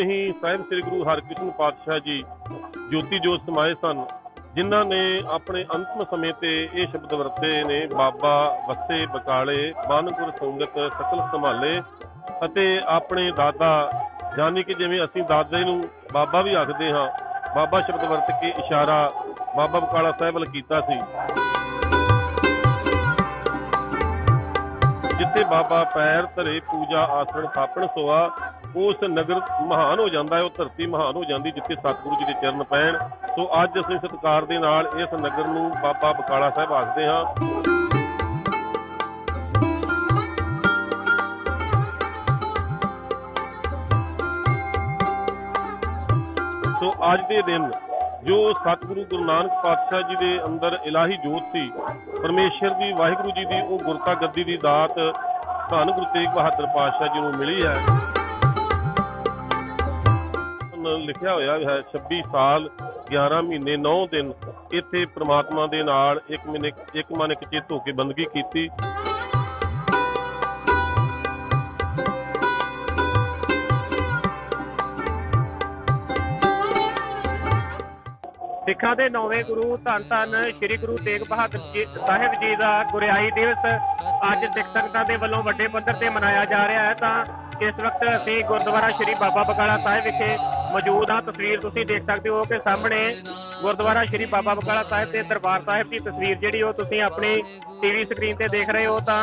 ਹੀ ਸਾਹਿਬ ਸ੍ਰੀ ਗੁਰੂ ਹਰਕ੍ਰਿਸ਼ਨ ਪਾਤਸ਼ਾਹ ਜੀ ਜੋਤੀ ਜੋਤ ਸਮਾਏ ਸਨ, ਜਿਨ੍ਹਾਂ ਨੇ ਆਪਣੇ ਅੰਤਮ ਸਮੇਂ ਤੇ ਇਹ ਸ਼ਬਦ ਵਰਤੇ ਨੇ, ਬਾਬਾ ਵਸੇ ਬਕਾਲੇ ਬਾਨਗੁਰ ਸੰਗਤ ਸਕਲ ਸੰਭਾਲੇ ਅਤੇ ਆਪਣੇ ਦਾਦਾ ਜਾਨੀ ਕਿ ਜਿਵੇਂ ਅਸੀਂ ਦਾਦੇ ਨੂੰ ਬਾਬਾ ਵੀ ਆਖਦੇ ਹਾਂ, ਬਾਬਾ ਸ਼ਬਦ ਵਰਤ ਕੇ ਇਸ਼ਾਰਾ ਬਾਬਾ ਬਕਾਲਾ ਸਾਹਿਬ ਵੱਲ ਕੀਤਾ ਸੀ। ਜਿੱਥੇ ਬਾਬਾ ਪੈਰ ਧਰੇ ਪੂਜਾ ਆਸਣ ਥਾਪਣ ਸੋਆ ਉਸ ਨਗਰ ਮਹਾਨ ਹੋ ਜਾਂਦਾ ਹੈ, ਉਹ ਧਰਤੀ ਮਹਾਨ ਹੋ ਜਾਂਦੀ ਜਿੱਥੇ ਸਤਿਗੁਰੂ ਜੀ ਦੇ ਚਰਨ ਪੈਣ। ਸੋ ਅੱਜ ਅਸੀਂ ਸਤਿਕਾਰ ਦੇ ਨਾਲ ਇਸ ਨਗਰ ਨੂੰ ਬਾਬਾ ਬਕਾਲਾ ਸਾਹਿਬ ਆਖਦੇ ਹਾਂ। ਸੋ ਅੱਜ ਦੇ ਦਿਨ ਜੋ ਸਤਿਗੁਰੂ ਗੁਰੂ ਨਾਨਕ ਪਾਤਸ਼ਾਹ ਜੀ ਦੇ ਅੰਦਰ ਇਲਾਹੀ ਜੋਤ ਸੀ, ਪਰਮੇਸ਼ਰ ਦੀ, ਵਾਹਿਗੁਰੂ ਜੀ ਦੀ, ਉਹ ਗੁਰਤਾ ਗੱਦੀ ਦੀ ਦਾਤ ਧੰਨ ਗੁਰੂ ਤੇਗ ਬਹਾਦਰ ਪਾਤਸ਼ਾਹ ਜੀ ਨੂੰ ਮਿਲੀ ਹੈ। ਲਿਖਿਆ ਹੋਇਆ ਹੈ 26 ਸਾਲ 11 ਮਹੀਨੇ 9 ਦਿਨ। ਇੱਥੇ ਪ੍ਰਮਾਤਮਾ ਦੇ ਨਾਲ ਇੱਕ ਮਨ ਇੱਕ ਮਨ, ਇੱਕ ਚਿੱਤ ਹੋ ਕੇ ਬੰਦਗੀ ਕੀਤੀ। ਸਿੱਖਾਂ ਦੇ ਨੌਵੇਂ ਗੁਰੂ ਧੰਨ ਧੰਨ ਸ੍ਰੀ ਗੁਰੂ ਤੇਗ ਬਹਾਦਰ ਜੀ ਸਾਹਿਬ ਜੀ ਦਾ ਗੁਰਿਆਈ ਦਿਵਸ ਅੱਜ ਸਿੱਖ ਸੰਗਤਾਂ ਦੇ ਵੱਲੋਂ ਵੱਡੇ ਪੱਧਰ ਤੇ ਮਨਾਇਆ ਜਾ ਰਿਹਾ ਹੈ। ਤਾਂ ਇਸ ਵਕਤ ਅਸੀਂ ਗੁਰਦੁਆਰਾ ਸ੍ਰੀ ਬਾਬਾ ਬਕਾਲਾ ਸਾਹਿਬ ਵਿਖੇ ਮੌਜੂਦ ਹਾਂ ਤਸਵੀਰ ਤੁਸੀਂ ਦੇਖ ਸਕਦੇ ਹੋ ਕਿ ਸਾਹਮਣੇ ਗੁਰਦੁਆਰਾ ਸ੍ਰੀ ਬਾਬਾ ਬਕਾਲਾ ਸਾਹਿਬ ਦੇ ਦਰਬਾਰ ਸਾਹਿਬ ਦੀ ਤਸਵੀਰ ਜਿਹੜੀ ਉਹ ਤੁਸੀਂ ਆਪਣੀ ਟੀਵੀ ਸਕਰੀਨ ਤੇ ਦੇਖ ਰਹੇ ਹੋ ਤਾਂ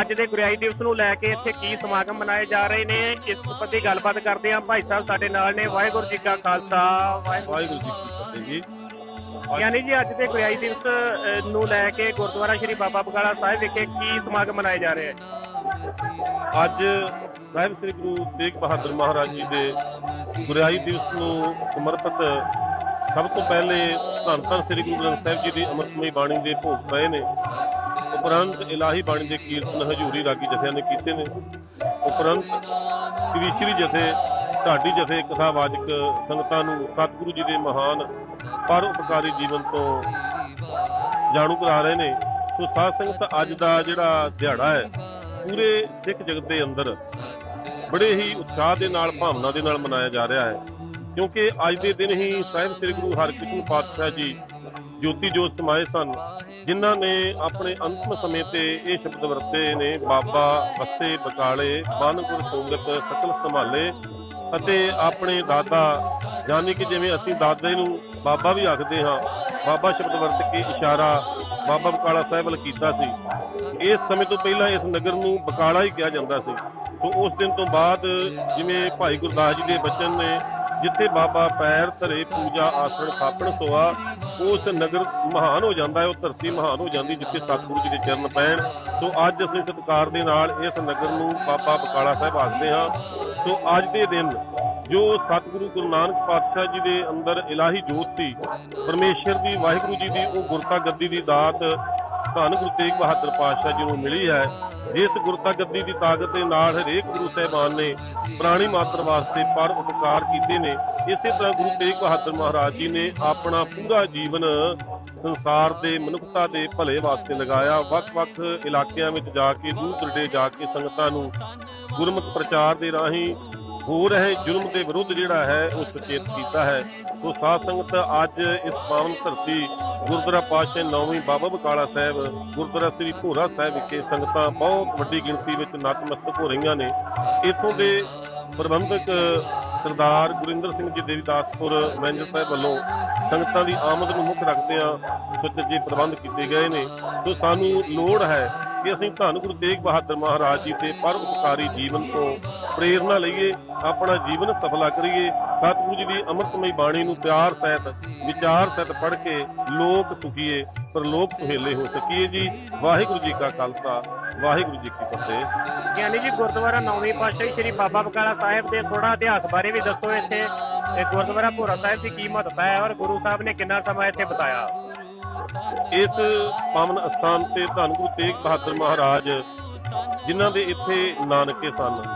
ਅੱਜ ਦੇ ਗੁਰਿਆਈ ਦਿਵਸ ਨੂੰ ਲੈ ਕੇ ਇੱਥੇ ਕੀ ਸਮਾਗਮ ਮਨਾਏ ਜਾ ਰਹੇ ਨੇ ਇਸ ਸੰਬੰਧੀ ਗੱਲਬਾਤ ਕਰਦੇ ਹਾਂ। ਭਾਈ ਸਾਹਿਬ ਸਾਡੇ ਨਾਲ ਨੇ। ਵਾਹਿਗੁਰੂ ਜੀ ਕਾ ਖਾਲਸਾ। ਵਾਹਿਗੁਰੂ ਜੀ ਕੀ ਫਤਿਹ ਜੀ। ਯਾਨੀ ਜੀ ਅੱਜ ਦੇ ਗੁਰਿਆਈ ਦਿਵਸ ਨੂੰ ਲੈ ਕੇ ਗੁਰਦੁਆਰਾ ਸ੍ਰੀ ਬਾਬਾ ਬਕਾਲਾ ਸਾਹਿਬ ਵਿਖੇ ਕੀ ਸਮਾਗਮ ਮਨਾਏ ਜਾ ਰਹੇ ਹੈ ਅੱਜ ਸਾਹਿਬ ਸ੍ਰੀ ਗੁਰੂ ਤੇਗ ਬਹਾਦਰ ਮਹਾਰਾਜ ਜੀ ਦੇ ਗੁਰਿਆਈ ਦਿਵਸ ਨੂੰ ਸਮਰਪਿਤ ਸਭ ਤੋਂ ਪਹਿਲੇ ਧੰਨ ਧੰਨ ਸ੍ਰੀ ਗੁਰੂ ਗ੍ਰੰਥ ਸਾਹਿਬ ਜੀ ਦੀ ਅੰਮ੍ਰਿਤਮਈ ਬਾਣੀ ਦੇ ਭੋਗ ਪਏ ਨੇ। ਉਪਰੰਤ ਇਲਾਹੀ ਬਾਣੀ ਦੇ ਕੀਰਤਨ ਹਜੂਰੀ ਰਾਗੀ ਜਥਿਆਂ ਨੇ ਕੀਤੇ ਨੇ। ਉਪਰੰਤ ਕਵੀਸ਼ਰੀ ਜਥੇ ਢਾਡੀ ਜਥੇ ਕਥਾਵਾਚਕ ਸੰਗਤਾਂ ਨੂੰ ਸਤਿਗੁਰੂ ਜੀ ਦੇ ਮਹਾਨ ਪਰ ਉਪਕਾਰੀ ਜੀਵਨ ਤੋਂ ਜਾਣੂ ਕਰਾ ਰਹੇ ਨੇ। ਸੋ ਸਾਧ ਸੰਗਤ, ਅੱਜ ਦਾ ਜਿਹੜਾ ਦਿਹਾੜਾ ਹੈ ਪੂਰੇ ਸਿੱਖ ਜਗਤ ਦੇ ਅੰਦਰ ਬੜੇ ਹੀ ਉਤਸ਼ਾਹ ਦੇ ਨਾਲ, ਭਾਵਨਾ ਦੇ ਨਾਲ ਮਨਾਇਆ ਜਾ ਰਿਹਾ ਹੈ। ਕਿਉਂਕਿ ਅੱਜ ਦੇ ਦਿਨ ਹੀ ਸਾਹਿਬ ਸ੍ਰੀ ਗੁਰੂ ਹਰਕ੍ਰਿਸ਼ਨ ਪਾਤਸ਼ਾਹ ਜੀ ਜੋਤੀ ਜੋਤ ਸਮਾਏ ਸਨ, ਜਿਨ੍ਹਾਂ ਨੇ ਆਪਣੇ ਅੰਤਮ ਸਮੇਂ ਤੇ ਇਹ ਸ਼ਬਦ ਵਰਤੇ ਨੇ, ਬਾਬਾ ਵਸੇ ਬਕਾਲੇ ਗੁਰ ਸੰਗਤ ਸਕਲ ਸੰਭਾਲੇ ਅਤੇ ਆਪਣੇ ਦਾਦਾ, ਯਾਨੀ ਕਿ ਜਿਵੇਂ ਅਸੀਂ ਦਾਦੇ ਨੂੰ ਬਾਬਾ ਵੀ ਆਖਦੇ ਹਾਂ, ਬਾਬਾ ਸ਼ਬਦ ਵਰਤ ਕੇ ਇਸ਼ਾਰਾ ਬਾਬਾ ਬਕਾਲਾ ਸਾਹਿਬ ਵੱਲ ਕੀਤਾ ਸੀ। ਇਸ ਸਮੇਂ ਤੋਂ ਪਹਿਲਾਂ ਇਸ ਨਗਰ ਨੂੰ ਬਕਾਲਾ ਹੀ ਕਿਹਾ ਜਾਂਦਾ ਸੀ। ਸੋ ਉਸ ਦਿਨ ਤੋਂ ਬਾਅਦ ਜਿਵੇਂ ਭਾਈ ਗੁਰਦਾਸ ਜੀ ਦੇ ਬਚਨ ਨੇ, ਜਿੱਥੇ ਬਾਬਾ ਪੈਰ ਧਰੇ ਪੂਜਾ ਆਸਣ ਥਾਪਣ ਸੋਆ, ਉਸ ਨਗਰ ਮਹਾਨ ਹੋ ਜਾਂਦਾ ਹੈ, ਉਹ ਧਰਤੀ ਮਹਾਨ ਹੋ ਜਾਂਦੀ ਜਿੱਥੇ ਸਤਿਗੁਰੂ ਜੀ ਦੇ ਚਰਨ ਪੈਣ। ਸੋ ਅੱਜ ਅਸੀਂ ਸਤਿਕਾਰ ਦੇ ਨਾਲ ਇਸ ਨਗਰ ਨੂੰ ਬਾਬਾ ਬਕਾਲਾ ਸਾਹਿਬ ਆਖਦੇ ਹਾਂ। ਸੋ ਅੱਜ ਦੇ ਦਿਨ ਜੋ ਸਤਿਗੁਰੂ ਗੁਰੂ ਨਾਨਕ ਪਾਤਸ਼ਾਹ ਜੀ ਦੇ ਅੰਦਰ ਇਲਾਹੀ ਜੋਤ ਸੀ, ਪਰਮੇਸ਼ਰ ਦੀ, ਵਾਹਿਗੁਰੂ ਜੀ ਦੀ, ਉਹ ਗੁਰਤਾ ਗੱਦੀ ਦੀ ਦਾਤ ਧੰਨ ਗੁਰੂ ਤੇਗ ਬਹਾਦਰ ਪਾਤਸ਼ਾਹ ਜੀ ਨੂੰ ਮਿਲੀ ਹੈ। ਜਿਸ ਗੁਰਤਾ ਗੱਦੀ ਦੀ ਤਾਕਤ ਦੇ ਨਾਲ ਹਰੇਕ ਗੁਰੂ ਸਾਹਿਬਾਨ ਨੇ ਪ੍ਰਾਣੀ ਮਾਤਰ ਵਾਸਤੇ ਪਰ ਉਪਕਾਰ ਕੀਤੇ ਨੇ। ਇਸੇ ਤਰ੍ਹਾਂ ਗੁਰੂ ਤੇਗ ਬਹਾਦਰ ਮਹਾਰਾਜ ਜੀ ਨੇ ਆਪਣਾ ਪੂਰਾ ਜੀਵਨ ਸੰਸਾਰ ਦੇ ਮਨੁੱਖਤਾ ਦੇ ਭਲੇ ਵਾਸਤੇ ਲਗਾਇਆ। ਵੱਖ-ਵੱਖ ਇਲਾਕਿਆਂ ਵਿੱਚ ਜਾ ਕੇ ਦੂਰ ਦਰਡੇ ਜਾ ਕੇ ਸੰਗਤਾਂ ਨੂੰ ਗੁਰਮਤਿ ਪ੍ਰਚਾਰ ਦੇ ਰਾਹੀਂ ਹੋ ਰਹੇ ਜ਼ੁਲਮ ਦੇ ਵਿਰੁੱਧ ਜਿਹੜਾ ਹੈ, ਉਹ ਸੁਚੇਤ ਕੀਤਾ ਹੈ। ਸੋ ਸਾਧ ਸੰਗਤ, ਅੱਜ ਇਸ ਪਾਵਨ ਧਰਤੀ ਗੁਰਦੁਆਰਾ ਪਾਤਸ਼ਾਹ ਨੌਵੀਂ ਬਾਬਾ ਬਕਾਲਾ ਸਾਹਿਬ, ਗੁਰਦੁਆਰਾ ਸ੍ਰੀ ਭੋਰਾ ਸਾਹਿਬ ਵਿਖੇ ਸੰਗਤਾਂ ਬਹੁਤ ਵੱਡੀ ਗਿਣਤੀ ਵਿੱਚ ਨਤਮਸਤਕ ਹੋ ਰਹੀਆਂ ਨੇ। ਇਥੋਂ ਦੇ ਪ੍ਰਬੰਧਕ ਸਰਦਾਰ ਗੁਰਿੰਦਰ ਸਿੰਘ ਜੀ ਦੇਵਦਾਸਪੁਰ ਮੈਨੇਜਰ ਸਾਹਿਬ ਵੱਲੋਂ ਸੰਗਤਾਂ ਦੀ ਆਮਦ ਨੂੰ ਮੁੱਖ ਰੱਖਦਿਆਂ ਸੁਚੱਜੇ ਪ੍ਰਬੰਧ ਕੀਤੇ ਗਏ ਨੇ ਸੋ ਸਾਨੂੰ ਲੋੜ ਹੈ ਕਿ ਅਸੀਂ ਧੰਨ ਗੁਰੂ ਤੇਗ ਬਹਾਦਰ ਮਹਾਰਾਜ ਜੀ ਦੇ ਪਰਉਪਕਾਰੀ ਜੀਵਨ ਤੋਂ ਪ੍ਰੇਰਣਾ ਲਈਏ, ਆਪਣਾ ਜੀਵਨ ਸਫਲਾ ਕਰੀਏ ਸਤਿਗੁਰੂ ਜੀ ਦੀ ਅੰਮ੍ਰਿਤਮਈ ਬਾਣੀ ਨੂੰ ਪਿਆਰ ਸਹਿਤ ਵਿਚਾਰ ਸਹਿਤ ਪੜ੍ਹ ਕੇ ਲੋਕ ਸੁਖੀਏ ਪਰਲੋਕ ਸੁਹੇਲੇ ਹੋ ਸਕੀਏ ਜੀ। ਵਾਹਿਗੁਰੂ ਜੀ ਕਾ ਖਾਲਸਾ ਵਾਹਿਗੁਰੂ ਜੀ ਕੀ ਫਤਿਹ। ਯਾਨੀ ਜੀ ਗੁਰਦੁਆਰਾ ਨੌਵੀਂ ਪਾਤਸ਼ਾਹੀ ਸ੍ਰੀ ਬਾਬਾ ਬਕਾਲਾ ਸਾਹਿਬ ਦੇ ਥੋੜਾ ਇਤਿਹਾਸ ਬਾਰੇ ਵੀ ਦੱਸੋ ਇੱਥੇ। ਇਹ ਗੁਰਦੁਆਰਾ ਭੋਰਾ ਸਾਹਿਬ ਦੀ ਕੀ ਮਹੱਤਤਾ ਹੈ ਔਰ ਗੁਰੂ ਸਾਹਿਬ ਨੇ ਕਿੰਨਾ ਸਮਾਂ ਇੱਥੇ ਬਿਤਾਇਆ? ਇਸ ਪਾਵਨ ਅਸਥਾਨ ਤੇ ਧੰਨ ਗੁਰੂ ਤੇਗ ਬਹਾਦਰ ਮਹਾਰਾਜ ਜਿਨ੍ਹਾਂ ਦੇ ਇੱਥੇ ਨਾਨਕੇ ਸਨ।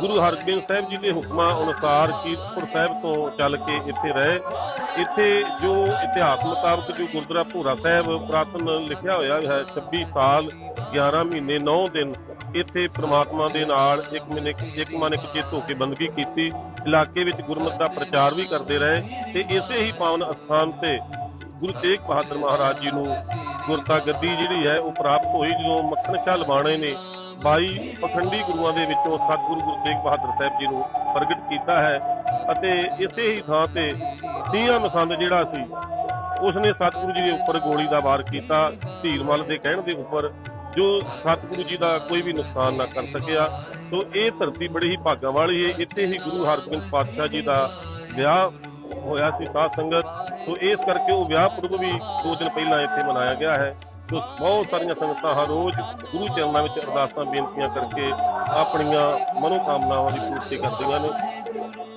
ਗੁਰੂ ਹਰਗੋਬਿੰਦ ਸਾਹਿਬ ਜੀ ਦੇ ਹੁਕਮਾਂ ਅਨੁਸਾਰ ਕੀਰਤਪੁਰ ਸਾਹਿਬ ਤੋਂ ਚੱਲ ਕੇ ਇੱਥੇ ਰਹੇ। ਇੱਥੇ ਜੋ ਇਤਿਹਾਸ ਮੁਤਾਬਕ ਜੋ ਗੁਰਦੁਆਰਾ ਭੂਰਾ ਸਾਹਿਬ ਪ੍ਰਾਤਨ ਲਿਖਿਆ ਹੋਇਆ ਹੈ 26 ਸਾਲ 11 ਮਹੀਨੇ 9 ਦਿਨ, ਇੱਥੇ ਪ੍ਰਮਾਤਮਾ ਦੇ ਨਾਲ ਇੱਕ ਮਨ ਇੱਕ ਮਨ ਇੱਕ ਚਿੱਤ ਹੋ ਕੇ ਬੰਦਗੀ ਕੀਤੀ। ਇਲਾਕੇ ਵਿੱਚ ਗੁਰਮਤਿ ਦਾ ਪ੍ਰਚਾਰ ਵੀ ਕਰਦੇ ਰਹੇ ਤੇ ਇਸੇ ਹੀ ਪਾਵਨ ਅਸਥਾਨ ਤੇ ਗੁਰੂ ਤੇਗ ਬਹਾਦਰ ਮਹਾਰਾਜ ਜੀ ਨੂੰ ਗੁਰਤਾ ਗੱਦੀ ਜਿਹੜੀ ਹੈ ਉਹ ਪ੍ਰਾਪਤ ਹੋਈ, ਜਦੋਂ ਮੱਖਣ ਸ਼ਾਹ ਲਵਾਣੇ ਨੇ 22 ਪਖੰਡੀ ਗੁਰੂਆਂ ਦੇ ਵਿੱਚੋਂ ਸਤਿਗੁਰੂ ਗੁਰੂ ਤੇਗ ਬਹਾਦਰ ਸਾਹਿਬ ਜੀ ਨੂੰ ਪ੍ਰਗਟ ਕੀਤਾ ਹੈ ਅਤੇ ਇਸੇ ਹੀ ਥਾਂ ਤੇ ਤੀਆਂ ਮਸੰਦ ਜਿਹੜਾ ਸੀ, ਉਸਨੇ ਸਤਿਗੁਰੂ ਜੀ ਦੇ ਉੱਪਰ ਗੋਲੀ ਦਾ ਵਾਰ ਕੀਤਾ ਧੀਰਮਲ ਦੇ ਕਹਿਣ ਦੇ ਉੱਪਰ, ਜੋ ਸਤਿਗੁਰੂ ਜੀ ਦਾ ਕੋਈ ਵੀ ਨੁਕਸਾਨ ਨਾ ਕਰ ਸਕਿਆ। ਸੋ ਇਹ ਧਰਤੀ ਬੜੀ ਹੀ ਭਾਗਾਂ ਵਾਲੀ ਹੈ ਇੱਥੇ ਹੀ ਗੁਰੂ ਹਰਗੋਬਿੰਦ ਪਾਤਸ਼ਾਹ ਜੀ ਦਾ ਵਿਆਹ ਹੋਇਆ ਸੀ ਸਾਧ ਸੰਗਤ। ਸੋ ਇਸ ਕਰਕੇ ਉਹ ਵਿਆਹ ਪੁਰਬ ਵੀ ਦੋ ਦਿਨ ਪਹਿਲਾਂ ਇੱਥੇ ਮਨਾਇਆ ਗਿਆ ਹੈ। ਬਹੁਤ ਸਾਰੀਆਂ ਸੰਗਤਾਂ ਹਰ ਰੋਜ਼ ਗੁਰੂ ਚਰਨਾਂ ਵਿੱਚ ਅਰਦਾਸਾਂ, ਬੇਨਤੀਆਂ ਕਰਕੇ ਆਪਣੀਆਂ ਮਨੋਕਾਮਨਾਵਾਂ ਦੀ ਪੂਰਤੀ ਕਰਦੀਆਂ ਨੇ।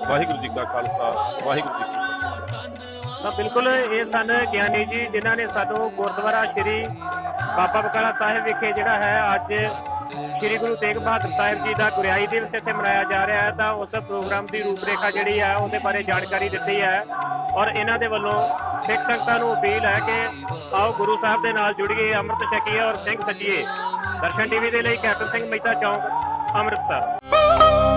ਵਾਹਿਗੁਰੂ ਜੀ ਕਾ ਖਾਲਸਾ, ਵਾਹਿਗੁਰੂ ਜੀ ਕੀ ਫਤਿਹ। ਤਾਂ ਬਿਲਕੁਲ ਇਹ ਸਨ ਗਿਆਨੀ ਜੀ ਜਿਨ੍ਹਾਂ ਨੇ ਸਾਨੂੰ ਗੁਰਦੁਆਰਾ ਸ਼੍ਰੀ ਬਾਬਾ ਬਕਾਲਾ ਸਾਹਿਬ ਵਿਖੇ ਜਿਹੜਾ ਹੈ ਅੱਜ ਸ਼੍ਰੀ ਗੁਰੂ ਤੇਗ ਬਹਾਦਰ ਸਾਹਿਬ ਜੀ ਦਾ ਗੁਰਿਆਈ ਦਿਵਸ ਇੱਥੇ ਮਨਾਇਆ ਜਾ ਰਿਹਾ ਹੈ, ਤਾਂ ਉਸ ਪ੍ਰੋਗਰਾਮ ਦੀ ਰੂਪਰੇਖਾ ਜਿਹੜੀ ਹੈ, ਉਹਦੇ ਬਾਰੇ ਜਾਣਕਾਰੀ ਦਿੱਤੀ ਹੈ। ਔਰ ਇਹਨਾਂ ਦੇ ਵੱਲੋਂ ਸਿੱਖ ਸੰਗਤਾਂ ਨੂੰ ਅਪੀਲ ਹੈ ਕਿ ਆਓ ਗੁਰੂ ਸਾਹਿਬ ਦੇ ਨਾਲ ਜੁੜੀਏ ਅੰਮ੍ਰਿਤ ਛਕੀਏ ਔਰ ਸਿੰਘ ਸਜੀਏ। ਦਰਸ਼ਨ ਟੀਵੀ ਦੇ ਲਈ ਕੈਪਟਨ ਸਿੰਘ ਮਹਿਤਾ ਚੌਂਕ, ਅੰਮ੍ਰਿਤਸਰ।